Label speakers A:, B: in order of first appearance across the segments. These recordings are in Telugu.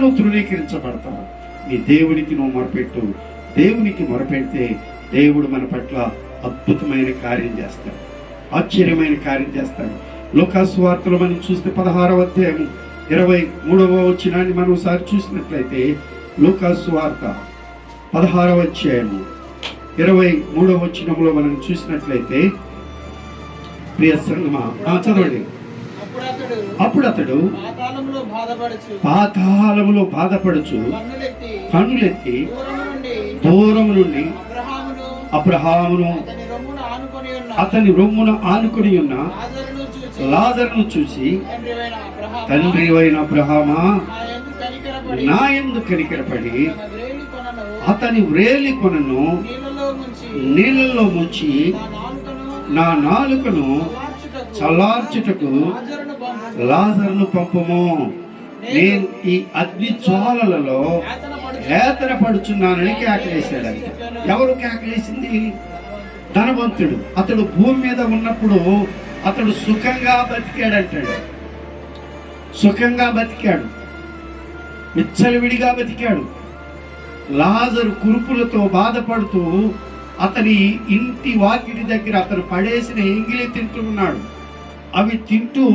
A: నువ్వు తృణీకరించబడతావు. నీ దేవునికి నువ్వు మొరపెట్టు. దేవునికి మొరపెడితే దేవుడు మన పట్ల అద్భుతమైన కార్యం చేస్తాడు. ఆశ్చర్యమైన కార్యం చేస్తాడు. లోకాసువార్తలు మనం చూస్తే పదహారవ అధ్యాయం ఇరవై మూడవ వచ్చినాన్ని మనం ఒకసారి చూసినట్లయితే లోకాసువార్త పదహారవ అధ్యాయము ఇరవై మూడవ వచ్చినంలో మనం చూసినట్లయితే ప్రియ సంగమా చదవండి.
B: అప్పుడు అతడు
A: పాతాళములో బాధపడుచు.
B: కన్నులెత్తి దూరం నుండి అబ్రహామును అతని రొమ్మున ఆనుకొని ఉన్న లాజరును
A: చూసి తండ్రి అయిన అబ్రహామా?
B: నా
A: ఎందు కనికరపడి అతని వ్రేలి కొనను.
B: నీళ్ళలో ముంచి. నా నాలుకను చల్లార్చుటకు లాజరును పంపు.
A: లాజరును పంపము. నేను ఈ అగ్ని జ్వాలలలో
B: పడుచు
A: ఏతన పడుచున్నానని కేకలేశాడంట. ఎవరు కేకలేసింది? ధనవంతుడు. అతడు భూమి మీద ఉన్నప్పుడు అతడు సుఖంగా బతికాడంటాడు. సుఖంగా బతికాడు. విచ్చలవిడిగా బతికాడు. లాజరు కురుపులతో బాధపడుతూ అతని ఇంటి వాకిటి దగ్గర అతను పడేసిన ఎంగిలి తింటూ ఉన్నాడు. అవి తింటూ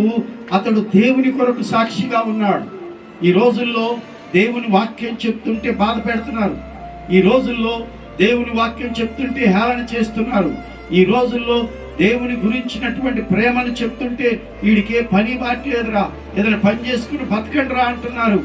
A: అతడు దేవుని కొరకు సాక్షిగా ఉన్నాడు. ఈ రోజుల్లో దేవుని వాక్యం చెప్తుంటే బాధ పెడుతున్నారు. ఈ రోజుల్లో దేవుని వాక్యం చెప్తుంటే హేళన చేస్తున్నారు. ఈ రోజుల్లో దేవుని గురించినటువంటి ప్రేమను చెప్తుంటే వీడికే పని బాట్లేదురా ఏదైనా పని చేసుకుని బతకండి రా అంటున్నారు.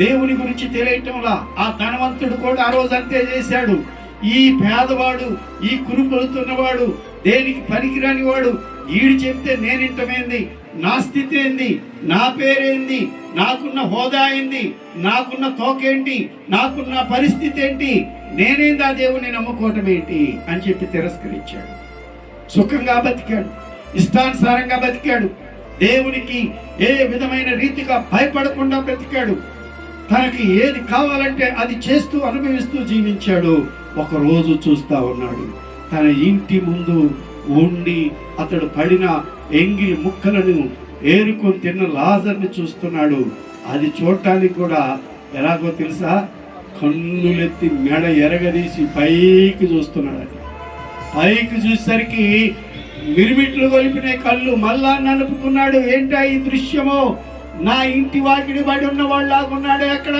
A: దేవుని గురించి తెలియటంలా ఆ ధనవంతుడు కూడా ఆ రోజు అంతే చేశాడు. ఈ పేదవాడు ఈ కురుకొలుతున్నవాడు దేనికి పనికిరాని వాడు ఈడు చెప్తే నేనింటమైంది నా స్థితి ఏంది? నా పేరేంది నాకున్న హోదా ఏంది? నాకున్న తోకేంటి నాకున్న పరిస్థితి ఏంటి? నేనేంది ఆ దేవుని నమ్ముకోవటం ఏంటి? అని చెప్పి తిరస్కరించాడు. సుఖంగా బతికాడు. ఇష్టానుసారంగా బతికాడు. దేవునికి ఏ విధమైన రీతిగా భయపడకుండా బ్రతికాడు. తనకి ఏది కావాలంటే అది చేస్తూ అనుభవిస్తూ జీవించాడు. ఒకరోజు చూస్తా ఉన్నాడు. తన ఇంటి ముందు ఉండి అతడు పడిన ఎంగిలి ముక్కలను ఏరుకొని తిన్న లాజర్ని చూస్తున్నాడు. అది చూడటానికి కూడా ఎలాగో తెలుసా? కన్నులెత్తి మెడ ఎరగదీసి పైకి చూస్తున్నాడు పైకి చూసేసరికి మిరిమిట్లు కొలిపిన కళ్ళు మళ్ళా నలుపుకున్నాడు. ఏంటా ఈ దృశ్యమో? నా ఇంటి వాకిడి బడి ఉన్న వాళ్ళలాగున్నాడు ఎక్కడ?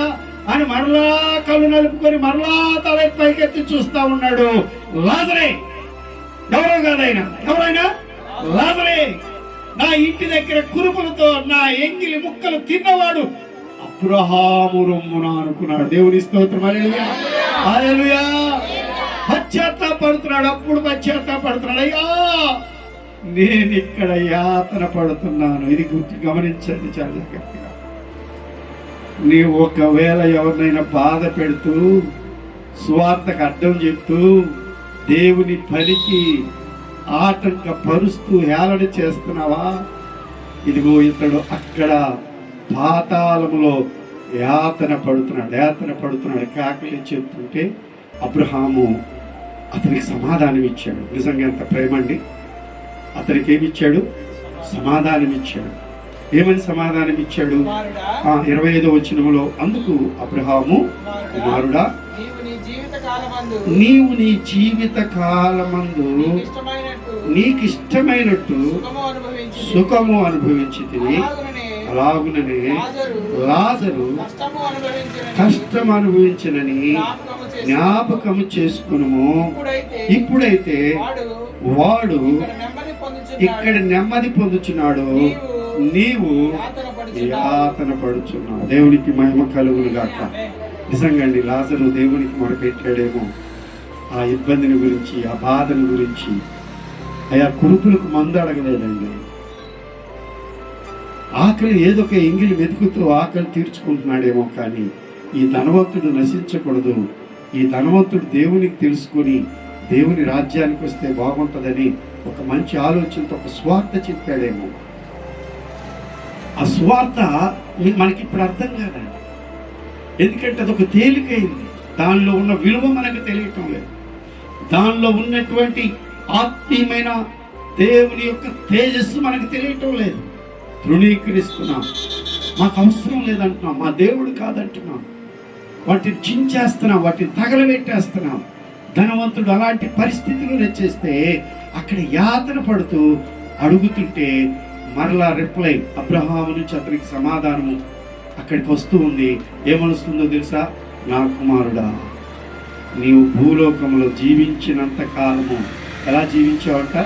A: అని మరలా కళ్ళు నలుపుకొని మరలా తల పైకెత్తి చూస్తా ఉన్నాడు. లాజరే ఎవరో కాదైనా? ఎవరైనా? లాజరే నా ఇంటి దగ్గర కురుపులతో నా ఎంగిలి ముక్కలు తిన్నవాడు అబ్రహాము రొమ్మున అనుకున్నాడు. దేవుని స్తోత్రం. హల్లెలూయా. హల్లెలూయా. పశ్చాత్తాపడుతున్నాడు. అప్పుడు పశ్చాత్తాపడుతున్నాడు. అయ్యా నేను ఇక్కడ యాతన పడుతున్నాను. ఇది గుర్తు గమనించండి చాలా జాగ్రత్తగా నీవు ఒకవేళ ఎవరినైనా బాధ పెడుతూ స్వార్థకు అడ్డం చెప్తూ దేవుని పనికి ఆటంక పరుస్తూ హేళన చేస్తున్నావా? ఇదిగో ఇతడు అక్కడ పాతాళములో యాతన పడుతున్నాడు యాతన పడుతున్నాడు. కాకలి చెప్తుంటే అబ్రహాము అతనికి సమాధానం ఇచ్చాడు నిజంగా ఎంత ప్రేమ అండి అతనికి ఏమి ఇచ్చాడు సమాధానం ఇచ్చాడు ఏమని సమాధానం ఇచ్చాడు ఇరవై ఐదో వచ్చినములో అందుకు అబ్రహాము కుమారుడా
B: నీవు నీ జీవిత కాలమందు నీకు ఇష్టమైనట్టు సుఖము అనుభవించి అలాగుననే లాజరు
A: కష్టం అనుభవించినని
B: జ్ఞాపకము చేసి
A: జ్ఞాపకము చేసుకునుము.
B: ఇప్పుడైతే వాడు ఇక్కడ నెమ్మది పొందుచున్నాడు.
A: నీవు
B: యాతన పడుచున్నావు.
A: దేవునికి మహిమ కలుగును గాక నిజంగా అండి లాజరు దేవునికి మొరపెట్టాడేమో. ఆ ఇబ్బందిని గురించి ఆ బాధను గురించి. అయా కురుపులకు మందు అడగలేదండి. ఆకలి ఏదో ఒక ఎంగిలి వెతుకుతూ ఆకలి తీర్చుకుంటున్నాడేమో కానీ ఈ ధనవంతుడు నశించకూడదు. ఈ ధనవంతుడు దేవునికి తెలుసుకొని దేవుని రాజ్యానికి వస్తే బాగుంటుందని ఒక మంచి ఆలోచనతో ఒక స్వార్థ చెప్పాడేమో. ఆ స్వార్థ మనకి ఇప్పుడు అర్థం కాదండి. ఎందుకంటే అదొక తేలికైంది. దానిలో ఉన్న విలువ మనకు తెలియటం లేదు. దానిలో ఉన్నటువంటి ఆత్మీయమైన దేవుని యొక్క తేజస్సు మనకు తెలియటం లేదు. తృణీకరిస్తున్నాం. మాకు అవసరం లేదంటున్నాం. మా దేవుడు కాదంటున్నాం. వాటిని చించేస్తున్నాం. వాటిని తగలబెట్టేస్తున్నాం. ధనవంతుడు అలాంటి పరిస్థితులు తెచ్చేస్తే అక్కడ యాతన పడుతూ అడుగుతుంటే మరలా రిప్లై అబ్రహాము నుంచి అతనికి సమాధానము అక్కడికి వస్తూ ఉంది. ఏమనుస్తుందో తెలుసా? నా కుమారుడా నీవు భూలోకంలో జీవించినంత కాలము ఎలా జీవించావంట?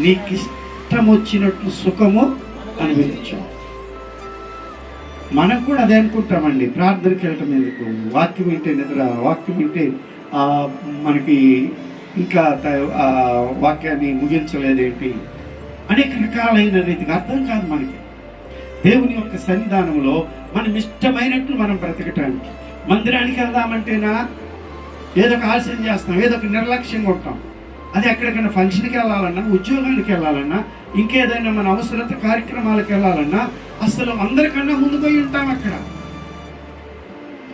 A: నీకు ఇష్టం వచ్చినట్లు సుఖము అనుభవించావు. మనం కూడా అదే అనుకుంటామండి. ప్రార్థనకి వెళ్ళటం ఎందుకు? వాక్యం వింటే నిద్ర వాక్యం వింటే మనకి ఇంకా వాక్యాన్ని ముగించలేదేంటి? అనేక రకాలైన రీతికి అర్థం కాదు మనకి. దేవుని యొక్క సన్నిధానంలో మనం ఇష్టమైనట్లు మనం బ్రతకటానికి మందిరానికి వెళ్దామంటేనా ఏదో ఒక ఆలస్యం చేస్తాం ఏదో ఒక నిర్లక్ష్యంగా ఉంటాం. అది ఎక్కడికైనా ఫంక్షన్కి వెళ్ళాలన్నా ఉద్యోగానికి వెళ్ళాలన్నా ఇంకేదైనా మన అవసరత కార్యక్రమాలకు వెళ్ళాలన్నా అసలు అందరికన్నా ముందు పోయి ఉంటాం అక్కడ.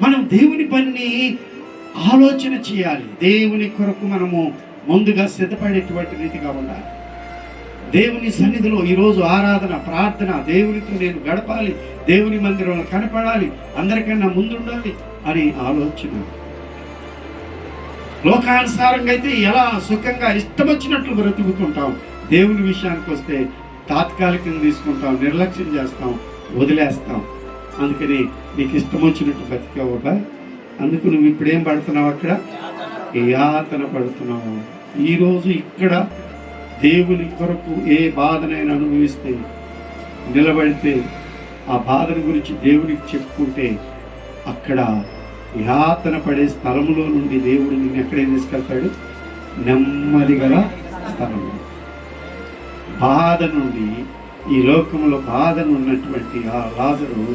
A: మనం దేవుని పని ఆలోచన చేయాలి. దేవుని కొరకు మనము ముందుగా సిద్ధపడేటువంటి రీతిగా ఉండాలి. దేవుని సన్నిధిలో ఈరోజు ఆరాధన ప్రార్థన దేవునితో నేను గడపాలి దేవుని మందిరంలో కనపడాలి అందరికన్నా ముందుండాలి అని ఆలోచన. లోకానుసారంగా అయితే ఎలా సుఖంగా ఇష్టం వచ్చినట్లు బ్రతుకుతుంటాం. దేవుని విషయానికి వస్తే తాత్కాలికంగా తీసుకుంటాం నిర్లక్ష్యం చేస్తాం వదిలేస్తాం. అందుకని నీకు ఇష్టం వచ్చినట్టు బతికావుగా అందుకు నువ్వు ఇప్పుడు ఏం పడుతున్నావు అక్కడ? యాతన పడుతున్నావు. ఈరోజు ఇక్కడ దేవుని కొరకు ఏ బాధనైనా అనుభవిస్తే నిలబడితే ఆ బాధను గురించి దేవునికి చెప్పుకుంటే అక్కడ యాతన పడే స్థలములో నుండి దేవుడు నిన్ను ఎక్కడేం తీసుకెళ్తాడు? నెమ్మది గల స్థలము బాధ నుండి ఈ లోకంలో బాధను ఉన్నటువంటి ఆ లాజరు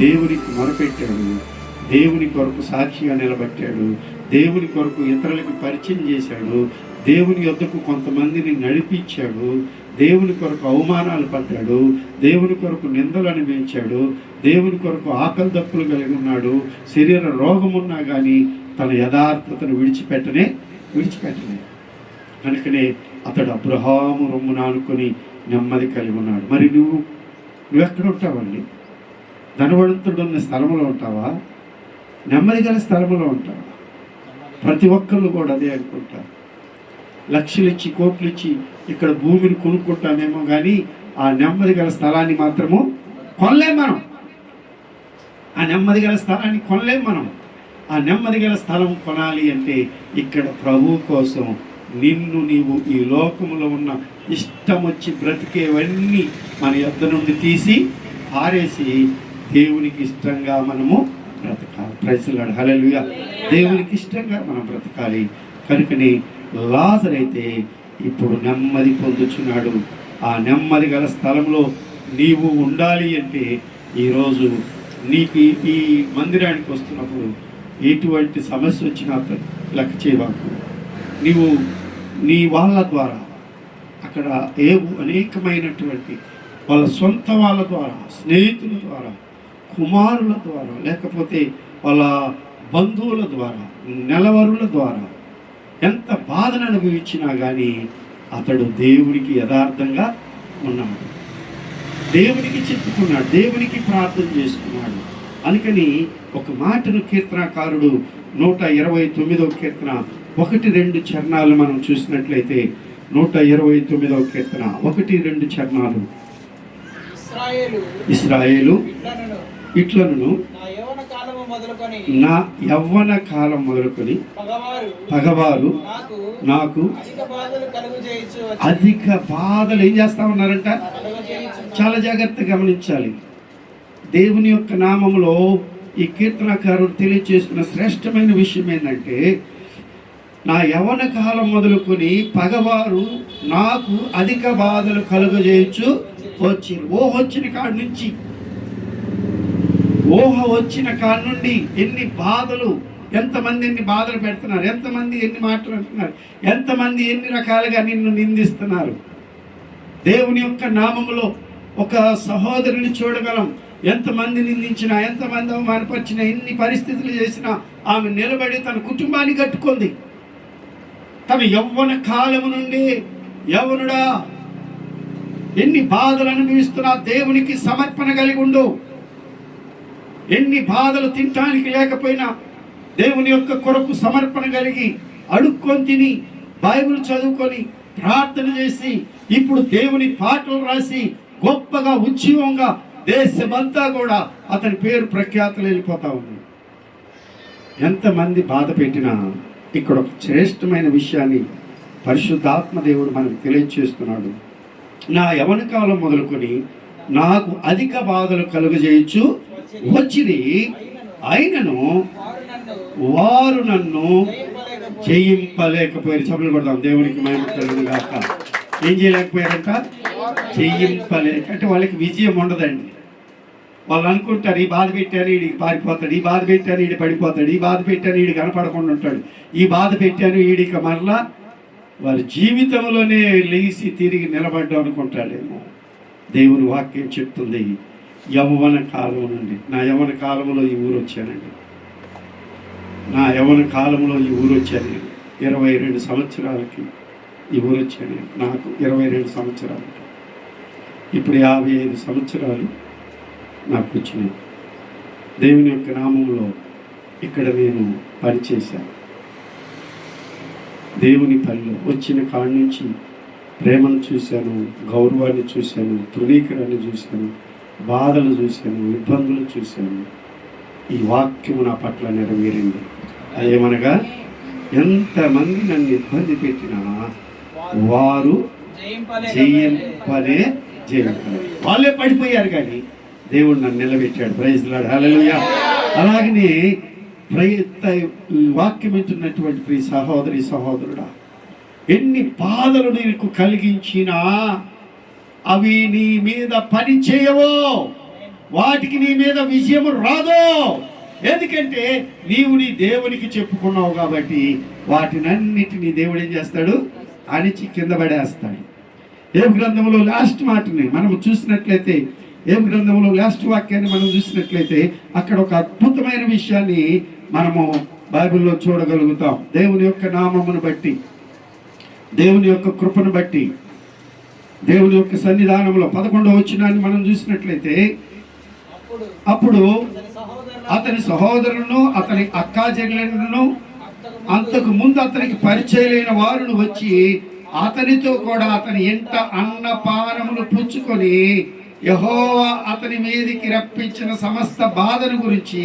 A: దేవునికి మొరపెట్టాడు. దేవుని కొరకు సాక్షిగా నిలబెట్టాడు. దేవుని కొరకు ఇతరులకు పరిచయం చేశాడు. దేవుని యొద్దకు కొంతమందిని నడిపించాడు. దేవుని కొరకు అవమానాలు పడ్డాడు. దేవుని కొరకు నిందలు అనిపించాడు దేవుని కొరకు ఆకలి దప్పులు కలిగి ఉన్నాడు. శరీర రోగం ఉన్నా కానీ తన యథార్థతను విడిచిపెట్టనే విడిచిపెట్టనే. కనుకనే అతడు అబ్రహాము రొమ్మున అనుకుని నెమ్మది కలిగి ఉన్నాడు. మరి నువ్వు నువ్వు ఎక్కడ ఉంటావండి ధనవంతుడు ఉన్న స్థలంలో ఉంటావా? నెమ్మది గల స్థలంలో ఉంటావా? ప్రతి ఒక్కళ్ళు కూడా అదే అనుకుంటారు. లక్షలు ఇచ్చి కోట్లు ఇచ్చి ఇక్కడ భూమిని కొనుక్కుంటామేమో కానీ ఆ నెమ్మది గల స్థలాన్ని మాత్రము కొనలేం మనం. ఆ నెమ్మది గల స్థలాన్ని కొనలేం మనం. ఆ నెమ్మది గల స్థలం కొనాలి అంటే ఇక్కడ ప్రభు కోసం నిన్ను నీవు ఈ లోకంలో ఉన్న ఇష్టం వచ్చి బ్రతికేవన్నీ మన యొద్ నుండి తీసి ఆరేసి దేవునికి ఇష్టంగా మనము బ్రతకాలి. ప్రజలు హల్లెలూయా. దేవునికి ఇష్టంగా మనం బ్రతకాలి. కనుకనే లాజరైతే అయితే ఇప్పుడు నెమ్మది పొందుచున్నాడు. ఆ నెమ్మది గల స్థలంలో నీవు ఉండాలి అంటే ఈరోజు నీకు ఈ- మందిరానికి వస్తున్నప్పుడు ఎటువంటి సమస్య వచ్చినా లెక్క చేయవాకు నీవు నీ వాళ్ళ ద్వారా అక్కడ ఏ అనేకమైనటువంటి వాళ్ళ సొంత వాళ్ళ ద్వారా స్నేహితుల ద్వారా కుమారుల ద్వారా లేకపోతే వాళ్ళ బంధువుల ద్వారా నెలవరుల ద్వారా ఎంత బాధను అనుభవించినా కానీ అతడు దేవునికి యథార్థంగా ఉన్నాడు. దేవునికి చెప్పుకున్నాడు దేవునికి ప్రార్థన చేసుకున్నాడు. అందుకని ఒక మాటను కీర్తనాకారుడు నూట ఇరవై తొమ్మిదవ కీర్తన ఒకటి రెండు చరణాలు మనం చూసినట్లయితే నూట ఇరవై తొమ్మిదవ కీర్తన ఒకటి రెండు చరణాలు.
B: ఇస్రాయేలు ఇట్లనను
A: ఇట్లను
B: నా
A: యవ్వన కాలం మొదలుకొని
B: పగవారు నాకు అధిక బాధలు
A: ఏం చేస్తా ఉన్నారంట? చాలా జాగ్రత్తగా గమనించాలి. దేవుని యొక్క నామంలో ఈ కీర్తనకారుడు తెలియజేస్తున్న శ్రేష్టమైన విషయం ఏంటంటే నా యవన కాలం మొదలుకొని పగవారు నాకు అధిక బాధలు కలుగజేయచ్చు వచ్చి ఓహ వచ్చిన కాడి నుంచి ఊహ వచ్చిన కాడ నుండి ఎన్ని బాధలు ఎంతమంది ఎన్ని బాధలు పెడుతున్నారు ఎంతమంది ఎన్ని మాటలు అంటున్నారు ఎంతమంది ఎన్ని రకాలుగా నిన్ను నిందిస్తున్నారు. దేవుని యొక్క నామములో ఒక సహోదరుని చూడగలం. ఎంతమంది నిందించినా ఎంతమంది అవమానపరిచినా ఎన్ని పరిస్థితులు చేసినా ఆమె నిలబడి తన కుటుంబాన్ని కట్టుకుంది. తన యవ్వన కాలము నుండి యవనుడా ఎన్ని బాధలు అనుభవిస్తున్నా దేవునికి సమర్పణ కలిగి ఉండు. ఎన్ని బాధలు తినటానికి లేకపోయినా దేవుని యొక్క కొరకు సమర్పణ కలిగి అడుక్కొని తిని బైబిల్ చదువుకొని ప్రార్థన చేసి ఇప్పుడు దేవుని పాటలు రాసి గొప్పగా ఉద్యమంగా దేశమంతా కూడా అతని పేరు ప్రఖ్యాతలు వెళ్ళిపోతా ఉంది. ఎంతమంది బాధ పెట్టినా ఇక్కడ ఒక శ్రేష్టమైన విషయాన్ని పరిశుద్ధాత్మ దేవుడు మనకు తెలియజేస్తున్నాడు నా యవన కాలం మొదలుకొని నాకు అధిక బాధలు కలుగజేయచ్చు. వచ్చింది. అయినను
B: వారు నన్ను
A: వారు చెప్పలు కొడతాం దేవునికి మహిమ కాక ఏం చేయలేకపోయారంట? జయింపలేక అంటే వాళ్ళకి విజయం ఉండదండి. వాళ్ళు అనుకుంటారు ఈ బాధ పెట్టాను వీడికి పారిపోతాడు. ఈ బాధ పెట్టాను వీడి పడిపోతాడు. ఈ బాధ పెట్టాను వీడి కనపడకుండా ఉంటాడు. ఈ బాధ పెట్టాను వీడికి మరలా వారి జీవితంలోనే లేచి తిరిగి నిలబడ్డాం అనుకుంటాడేమో. దేవుని వాక్యం చెప్తుంది. యవ్వన కాలం నుండి నా యవ్వన కాలంలో ఈ ఊరు వచ్చానండి నా యవన కాలంలో ఈ ఊరు వచ్చాను నేను ఇరవై రెండు సంవత్సరాలకి ఈ ఊరు వచ్చాను నేను. నాకు ఇరవై రెండు సంవత్సరాలకి ఇప్పుడు యాభై ఐదు సంవత్సరాలు నాకు వచ్చినాయి. దేవుని యొక్క నామంలో ఇక్కడ నేను పనిచేశాను. దేవుని పనిలో వచ్చిన కాడి నుంచి ప్రేమను చూశాను గౌరవాన్ని చూశాను ధృవీకరణను చూశాను. బాధలు చూశాను ఇబ్బందులు చూశాను. ఈ వాక్యము నా పట్ల నెరవేరింది. అదేమనగా ఎంతమంది నన్ను ఇబ్బంది పెట్టినా వారు జయింపలే జయింపలే వాళ్ళే పడిపోయారు కానీ దేవుడు నన్ను నిలబెట్టాడు. ప్రైజ్ లాడు అలాగనే ప్రయత్న వాక్యం వింటున్నటువంటి ప్రియ సహోదరి సహోదరుడా ఎన్ని బాధలు నీకు కలిగించినా అవి నీ మీద పని చేయవో. వాటికి నీ మీద విజయం రాదు. ఎందుకంటే నీవు నీ దేవునికి చెప్పుకున్నావు కాబట్టి వాటినన్నిటినీ దేవుడు ఏం చేస్తాడు? అణిచి కింద పడేస్తాడు. ఏం గ్రంథంలో లాస్ట్ మాటని మనం చూసినట్లయితే ఏం గ్రంథంలో లాస్ట్ వాక్యాన్ని మనం చూసినట్లయితే అక్కడ ఒక అద్భుతమైన విషయాన్ని మనము బైబిల్లో చూడగలుగుతాం. దేవుని యొక్క నామమును బట్టి దేవుని యొక్క కృపను బట్టి దేవుని యొక్క సన్నిధానంలో పదకొండవ వచ్చినాన్ని మనం చూసినట్లయితే
B: అప్పుడు అతని
A: సహోదరులను అతని అక్కా చెల్లెలను
B: అంతకు
A: అంతకు ముందు అతనికి పరిచయలైన వారును వచ్చి అతనితో కూడా అతని ఇంట అన్నపానములు పుచ్చుకొని యహోవా అతని మీదికి రప్పించిన సమస్త బాధను గురించి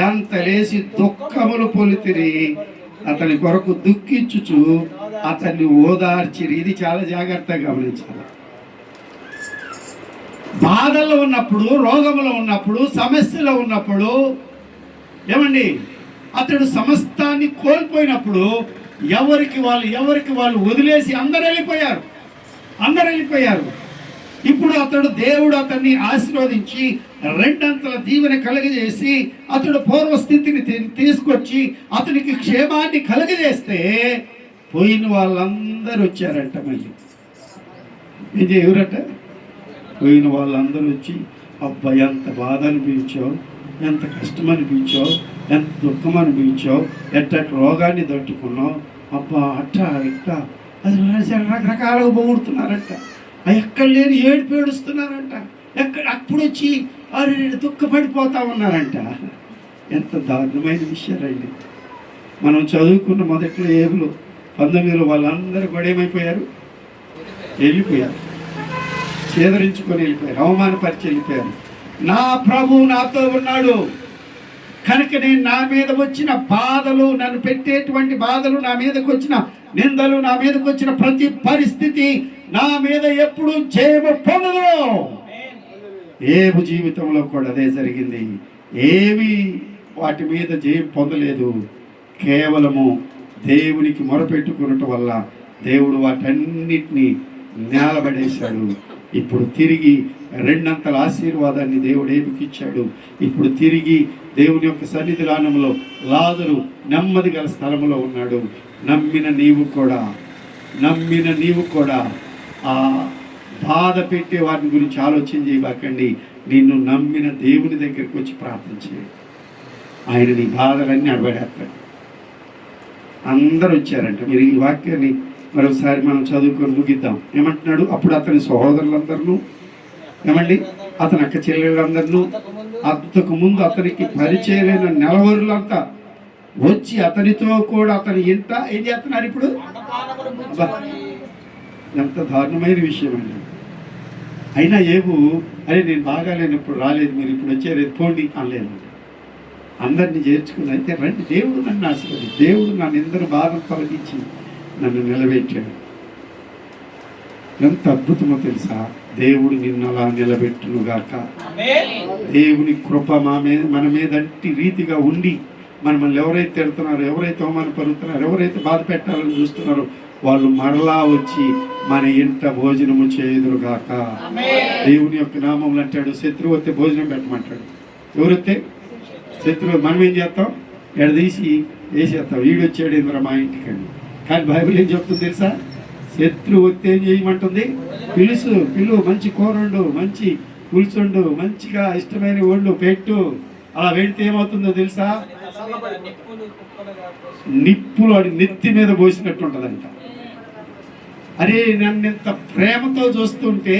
A: ఎంత లేసి దుఃఖములు పొలితిరి అతని కొరకు దుఃఖించుచు అతన్ని ఓదార్చిరి ఇది చాలా జాగ్రత్తగా గమనించాలి. బాధల్లో ఉన్నప్పుడు రోగంలో ఉన్నప్పుడు సమస్యలో ఉన్నప్పుడు ఏమండి? అతడు సమస్తాన్ని కోల్పోయినప్పుడు ఎవరికి వాళ్ళు ఎవరికి వాళ్ళు వదిలేసి అందరు వెళ్ళిపోయారు. అందరు వెళ్ళిపోయారు. ఇప్పుడు అతడు దేవుడు అతన్ని ఆశీర్వదించి రెండంతల దీవెన కలుగజేసి అతడు పూర్వస్థితిని తీసుకొచ్చి అతనికి క్షేమాన్ని కలుగజేస్తే పోయిన వాళ్ళందరూ వచ్చారంట మళ్ళీ. ఇది ఎవరట? పోయిన వాళ్ళందరూ వచ్చి అబ్బా ఎంత బాధ అనిపించావు ఎంత కష్టం అనిపించావు ఎంత దుఃఖం అనిపించావు ఎట్ట రోగాన్ని తట్టుకున్నావు అబ్బా అట్ట ఇట్ట. అది రకరకాలుగా పొగుడుతున్నారంట. ఎక్కడ లేని ఏడుపు ఏడుస్తున్నారంట. ఎక్కడ అప్పుడు వచ్చి అరే దుఃఖపడిపోతా ఉన్నారంట. ఎంత దారుణమైన విషయాలండి. మనం చదువుకున్న మొదట్లో ఏబులు పంతొమ్మిదిలో వాళ్ళందరూ కూడా ఏమైపోయారు వెళ్ళిపోయారు. చేదరించుకొని వెళ్ళిపోయారు. అవమానపరిచి వెళ్ళిపోయారు. నా ప్రభు నాతో ఉన్నాడు. కనుక నేను నా మీద వచ్చిన బాధలు నన్ను పెట్టేటువంటి బాధలు నా మీదకి వచ్చిన నిందలు నా మీదకి వచ్చిన ప్రతి పరిస్థితి నా మీద ఎప్పుడు జయము పొందదు. ఏబు జీవితంలో కూడా అదే జరిగింది. ఏమీ వాటి మీద జయం పొందలేదు. కేవలము దేవునికి మొరపెట్టుకున్నట్టు వల్ల దేవుడు వాటన్నిటినీ నేలబడేశాడు. ఇప్పుడు తిరిగి రెండంతల ఆశీర్వాదాన్ని దేవుడు ఏపికిచ్చాడు ఇప్పుడు తిరిగి దేవుని యొక్క సన్నిధి రాణంలో లాదరు నెమ్మది గల స్థలంలో ఉన్నాడు. నమ్మిన నీవు కూడా నమ్మిన నీవు కూడా ఆ బాధ పెట్టే వాటిని గురించి ఆలోచన చేయబాకండి. నిన్ను నమ్మిన దేవుని దగ్గరికి వచ్చి ప్రార్థన చేయండి. ఆయన నీ బాధలన్నీ అడబడేస్తాడు అందరూ వచ్చారంట మీరు ఈ వాక్యాన్ని మరొకసారి మనం చదువుకొని ముగిద్దాం. ఏమంటున్నాడు? అప్పుడు అతని సహోదరులందరినూ ఏమండి? అతని అక్క చెల్లెళ్ళందరినూ
B: అంతకు ముందు
A: అంతకు ముందు అతనికి పరిచయమైన నెలవరులంతా వచ్చి అతనితో కూడా అతని ఇంట ఏం చేస్తున్నారు ఇప్పుడు? ఎంత దారుణమైన విషయం అండి అయినా ఏవు అరే నేను బాగాలేనప్పుడు రాలేదు మీరు ఇప్పుడు వచ్చారు పోండి అనలేదు. అందరినీ చేర్చుకుని అయితే రండి. దేవుడు నన్ను ఆశీర్వది దేవుడు నన్ను ఎందరు బాధను తొలగించి నన్ను నిలబెట్టాడు. ఎంత అద్భుతమో తెలుసా? దేవుడు నిన్ను అలా నిలబెట్టునుగాక. దేవుని కృప మా మీద మన మీద అట్టి రీతిగా ఉండి మనల్ని ఎవరైతే తిడుతున్నారో ఎవరైతే అవమానపరుతున్నారో ఎవరైతే బాధ పెట్టాలని చూస్తున్నారో వాళ్ళు మరలా వచ్చి మన ఇంట భోజనము చేయుదురుగాక. దేవుని యొక్క నామములు అంటాడు శత్రువు వస్తే భోజనం పెట్టమంటాడు. ఎవరైతే శత్రువు మనం ఏం చేస్తాం? ఎడదీసి వేసేస్తాం. వీడు వచ్చాడు ఇంద్ర మా ఇంటికండి కానీ బైబిల్ ఏం చెప్తుంది తెలుసా? శత్రువు వస్తే ఏం చేయమంటుంది? పిలుసు. పిలు మంచి కూరండు. మంచి పులుసుండు. మంచిగా ఇష్టమైన వండు పెట్టు. అలా వెళితే ఏమవుతుందో తెలుసా?
B: నిప్పులు కుప్పలుగా
A: నిప్పులు వాడి నెత్తి మీద పోసినట్టు ఉంటుందంట అరే నన్ను ఇంత ప్రేమతో చూస్తుంటే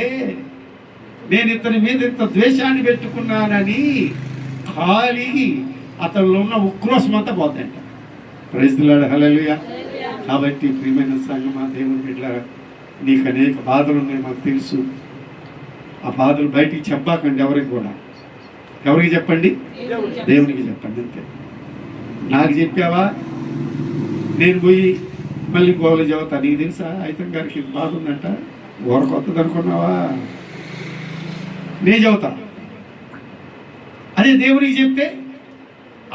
A: నేను ఇతని మీద ఇంత ద్వేషాన్ని పెట్టుకున్నానని ఖాళీ అతనిలో ఉన్న ఉక్రోషం అంతా పోతాయంట ప్రైజ్లాడు హలలుయ కాబట్టి ప్రియమైన సంగమా దేవుని బిడ్డ నీకు అనేక బాధలు ఉన్నాయి మాకు తెలుసు. ఆ బాధలు బయటికి చెప్పాకండి ఎవరికి కూడా. ఎవరికి చెప్పండి? దేవునికి చెప్పండి అంతే. నాకు చెప్పావా? నేను పోయి మళ్ళీ గోల చెబుతా నీకు తెలుసా? అయితే గారికి ఇది బాధ ఉందంట. ఊర కొత్తది అనుకున్నావా నేను చెబుతా అదే దేవునికి చెప్తే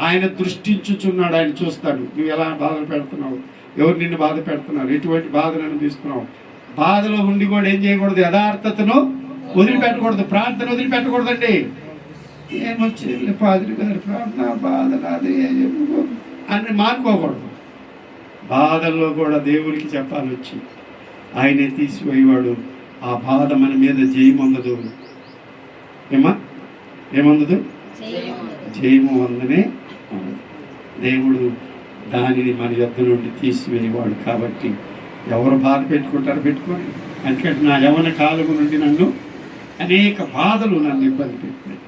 A: ఆయన దృష్టించుచున్నాడు ఆయన చూస్తాడు. నువ్వు ఎలా బాధలు పెడుతున్నావు? ఎవరు నిన్ను బాధ పెడుతున్నారు? ఎటువంటి బాధలను అనిపిస్తున్నావు బాధలో ఉండి కూడా ఏం చేయకూడదు. యథార్థతను వదిలిపెట్టకూడదు. ప్రార్థన వదిలిపెట్టకూడదండి. ఏమొచ్చింది పాదిరి గారి ప్రార్థన బాధ నాది అని మానుకోకూడదు. బాధల్లో కూడా దేవునికి చెప్పాలి వచ్చి. ఆయనే తీసిపోయేవాడు ఆ బాధ మన మీద జయమందదు. ఏమా? ఏమందదు? జయము అందనే దేవుడు దానిని మన యొద్ద నుండి తీసివేయవాడు కాబట్టి ఎవరు బాధ పెట్టుకుంటారు పెట్టుకోండి. ఎందుకంటే నా యవన కాలము నుండి నన్ను అనేక బాధలు నన్ను ఇబ్బంది పెట్టినాయి.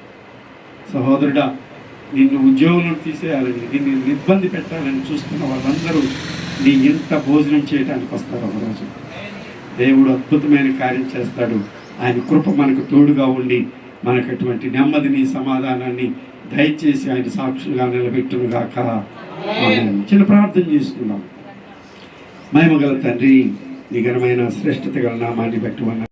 A: సహోదరుడా నిన్ను ఉద్యోగం నుండి తీసేయాలని నిన్ను ఇబ్బంది పెట్టాలని చూస్తున్న వాళ్ళందరూ నీ ఇంత భోజనం చేయడానికి వస్తారు ఒకరోజు. దేవుడు అద్భుతమైన కార్యం చేస్తాడు. ఆయన కృప మనకు తోడుగా ఉండి మనకు అటువంటి నెమ్మదిని సమాధానాన్ని దయచేసి ఆయన సాక్షులుగా నిలబెట్టును గాక ఆమేన్. చిన్న ప్రార్థన చేసుకుందాం మహిమగల తండ్రి నీ ఘనమైన శ్రేష్టత గల నామాన్ని పెట్టుకున్న.